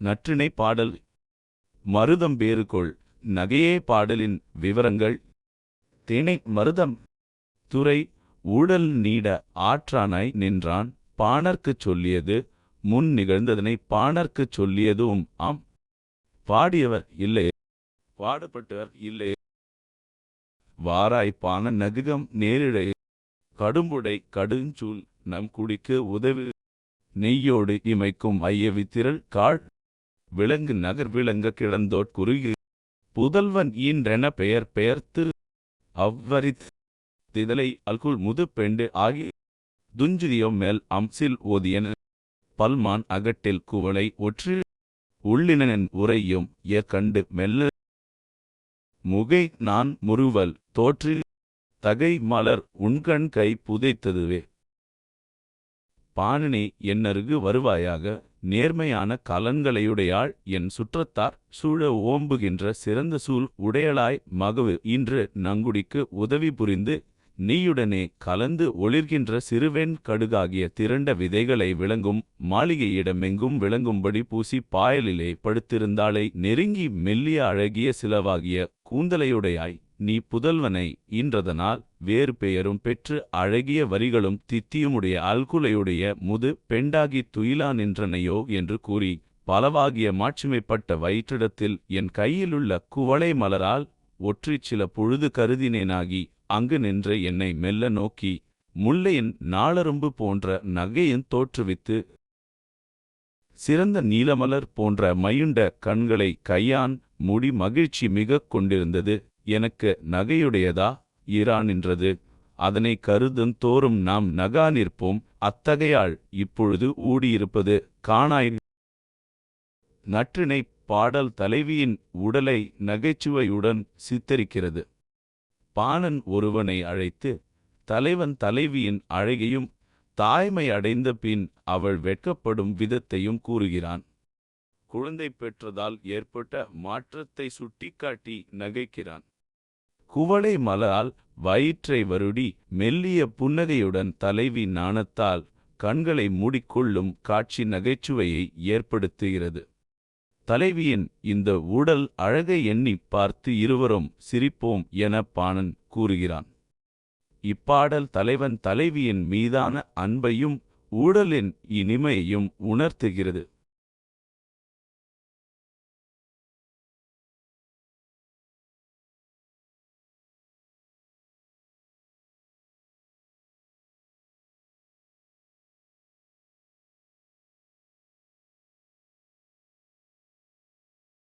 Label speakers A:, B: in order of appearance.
A: நற்றிணை பாடல். மருதம் பேறுகொள். நகையே பாடலின் விவரங்கள். திணை மருதம். துறை. ஊழல் நீட ஆற்றானாய் நின்றான். பாணர்க்குச் சொல்லியது. முன் நிகழ்ந்ததனை பாணர்க்குச் சொல்லியதும் ஆம். பாடியவர் இல்லை. பாடப்பட்டவர் இல்லை. வாராய் பாண நகுகம் நேரிழை. கடும்புடை கடுஞ்சூல் நம் குடிக்கு உதவு. நெய்யோடு இமைக்கும் ஐயவித்திரள் காழ். காள் விலங்கு நகர் விளங்க கிடந்தோட் குறுகி. புதல்வன் ஈன்றென பெயர் பெயர்த்து அவ்வரித் திதலை அல்குல் முது பெண்டு ஆகி. துஞ்சுதியோ மேல் அம்சில் ஓதியன பல்மான் அகட்டில் குவளை ஒற்று. உள்ளினன் உரையும் ஏற்கண்டு மெல்ல. முகை நான் முறுவல் தோற்று தகை மலர் உண்கண் கை புதைத்ததுவே. பாணனே என்னருகு வருவாயாக நேர்மையான கலன்களையுடையாள் என் சுற்றத்தார் சூழ ஓம்புகின்ற சிறந்த சூழ் உடையளாய் மகவு இன்று நங்குடிக்கு உதவி புரிந்து நீயுடனே கலந்து ஒளிர்கின்ற சிறுவெண் கடுகாகிய திரண்ட விதைகளை விளங்கும் மாளிகையிடமெங்கும் விளங்கும்படி பூசி பாயலிலே படுத்திருந்தாளை நெருங்கி மெல்லிய அழகிய சிலவாகிய கூந்தலையுடையாய் நீ புதல்வனை ஈன்றதனால் வேறு பெயரும் பெற்று அழகிய வரிகளும் தித்தியுமுடைய அல்குலையுடைய முது பெண்டாகித் துயிலா நின்றனையோ என்று கூறி பலவாகிய மாட்சிமைப்பட்ட வயிற்றிடத்தில் என் கையிலுள்ள குவளை மலரால் ஒற்றிச் சில பொழுது கருதினேனாகி அங்கு நின்ற என்னை மெல்ல நோக்கி முல்லையின் நாளரும்பு போன்ற நகையின் தோற்றுவித்து சிறந்த நீலமலர் போன்ற மையுண்ட கண்களை கையான் முடி மகிழ்ச்சி மிகக் கொண்டிருந்தது. எனக்கு நகையுடையதா? ஈரா நின்றது. அதனை கருதும் தோறும் நாம் நகா நிற்போம். அத்தகையாள் இப்பொழுது ஊடியிருப்பது காணாய். நற்றிணை பாடல் தலைவியின் உடலை நகைச்சுவையுடன் சித்தரிக்கிறது. பாணன் ஒருவனை அழைத்து தலைவன் தலைவியின் அழகையும் தாய்மை அடைந்த பின் அவள் வெட்கப்படும் விதத்தையும் கூறுகிறான். குழந்தை பெற்றதால் ஏற்பட்ட மாற்றத்தை சுட்டிக்காட்டி நகைக்கிறான். குவளை மலரால் வயிற்றை வருடி மெல்லிய புன்னகையுடன் தலைவி நாணத்தால் கண்களை மூடிக்கொள்ளும் காட்சி நகைச்சுவையை ஏற்படுத்துகிறது. தலைவியின் இந்த ஊடல் அழகை எண்ணி பார்த்து இருவரும் சிரிப்போம் என பாணன் கூறுகிறான். இப்பாடல் தலைவன் தலைவியின் மீதான அன்பையும் ஊடலின் இனிமையையும் உணர்த்துகிறது.